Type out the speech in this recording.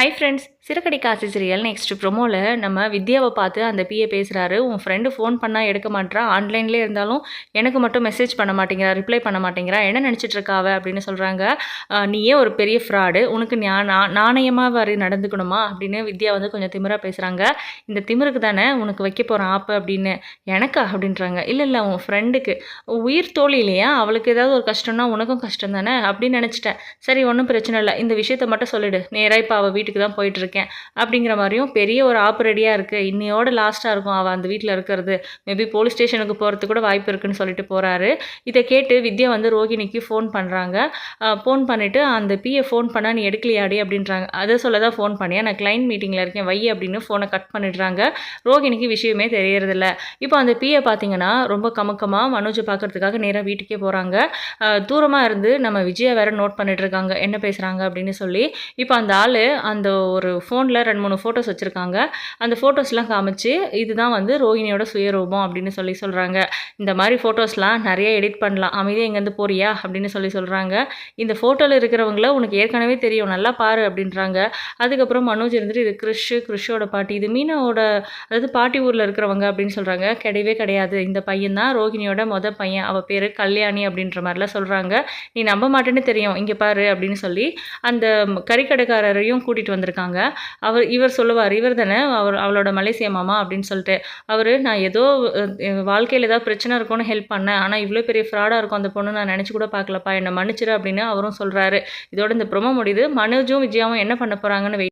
High friends சிறுகடி காசி serial next ப்ரொமோவில் நம்ம வித்யாவை பார்த்து அந்த பிஏ பேசுகிறாரு உன் ஃப்ரெண்டு ஃபோன் பண்ணால் எடுக்க மாட்டேறா ஆன்லைன்லேயே இருந்தாலும் எனக்கு மட்டும் மெசேஜ் பண்ண மாட்டேங்கிறா ரிப்ளை பண்ண மாட்டேங்கிறா? என்ன நினச்சிட்டு இருக்காவ அப்படின்னு சொல்கிறாங்க நீயே ஒரு பெரிய ஃப்ராடு உனக்கு நா- நாணயமாக வரை நடந்துக்கணுமா? அப்படின்னு வித்யா வந்து கொஞ்சம் திமிராக பேசுகிறாங்க இந்த திமிருக்கு தானே உனக்கு வைக்க போகிறேன் ஆப்பு அப்படின்னு எனக்கா? அப்படின்றாங்க. இல்லை இல்லை உன் ஃப்ரெண்டுக்கு உயிர் தோழி இல்லையா? அவளுக்கு ஏதாவது ஒரு கஷ்டம்னா உனக்கும் கஷ்டம் தானே அப்படின்னு நினச்சிட்டேன். சரி ஒன்றும் பிரச்சனை இல்லை. இந்த விஷயத்த மட்டும் சொல்லிடு. நேராக இப்போ அவள் வீட்டுக்கு தான் போயிட்டுருக்கேன். அப்படிங்கிற மாதிரியும் பெரிய ஒரு ஆப்பு இருக்குது இன்னையோட லாஸ்ட்டாக இருக்கும். அவள் அந்த வீட்டில் இருக்கிறது. மேபி போலீஸ் ஸ்டேஷனுக்கு போகிறதுக்கு கூட வாய்ப்பு இருக்குன்னு சொல்லிட்டு போகிறாரு இதை கேட்டு வித்யா வந்து ரோகிணிக்கு ஃபோன் பண்ணுறாங்க ஃபோன் பண்ணிவிட்டு அந்த பிஏ ஃபோன் பண்ணால் நீ எடுக்கலையாடி அப்படின்றாங்க. அதை சொல்ல தான் ஃபோன் பண்ணியா? நான் கிளைண்ட் மீட்டிங்கில் இருக்கேன். வை அப்படின்னு ஃபோனை கட் பண்ணிடுறாங்க. ரோகிணிக்கு விஷயமே தெரியறதில்ல. இப்போ அந்த பிஏ பார்த்தீங்கன்னா ரொம்ப கமக்கமாக மனோஜை பார்க்கறதுக்காக நேராக வீட்டுக்கே போகிறாங்க தூரமாக இருந்து நம்ம விஜயா வேற நோட் பண்ணிட்டு இருக்காங்க. என்ன பேசுகிறாங்க அப்படின்னு சொல்லி இப்போ அந்த ஆள் அந்த ஒரு ஃபோனில் ரெண்டு மூணு ஃபோட்டோஸ் வச்சுருக்காங்க. அந்த ஃபோட்டோஸ்லாம் காமிச்சு இதுதான் வந்து ரோஹிணியோட சுயரூபம் அப்படின்னு சொல்லி சொல்கிறாங்க இந்த மாதிரி ஃபோட்டோஸ்லாம் நிறைய எடிட் பண்ணலாம். அமைதியாக எங்கேருந்து போறியா? அப்படின்னு சொல்லி சொல்கிறாங்க இந்த ஃபோட்டோவில் இருக்கிறவங்கள உனக்கு ஏற்கனவே தெரியும். நல்லா பாரு அப்படின்றாங்க. அதுக்கப்புறம் மனோஜ் இருந்துட்டு இது கிறிஷ் கிறிஷோட பாட்டி. இது மீனாவோட அதாவது பாட்டி ஊரில் இருக்கிறவங்க அப்படின்னு சொல்கிறாங்க கிடையவே கிடையாது. இந்த பையன் தான் ரோஹிணியோட மொத பையன். அவள் பேர் கல்யாணி அப்படின்ற மாதிரிலாம் சொல்கிறாங்க நீ நம்ப மாட்டேன்னு தெரியும். இங்கே பாரு அப்படின்னு சொல்லி அந்த கறிக்கடைக்காரரையும் கூட்டிகிட்டு வந்திருக்காங்க. அவர் இவர் சொல்லுவார் இவர் தானே அவர் அவளோட மலேசிய மாமா அப்படின்னு சொல்லிட்டு. அவர் நான் ஏதோ வாழ்க்கையில் ஏதாவது பிரச்சனை இருக்கும்னு ஹெல்ப் பண்ணேன். ஆனால் இவ்வளோ பெரிய ஃப்ராடாக இருக்கும் அந்த பொண்ணு நான் நினச்சி கூட பார்க்கலப்பா. என்னை மன்னிச்சிரு அப்படின்னு அவரும் சொல்கிறாரு இதோட இந்த ப்ரொமோ முடியுது. மனுஜும் விஜயாவும் என்ன பண்ண போகிறாங்கன்னு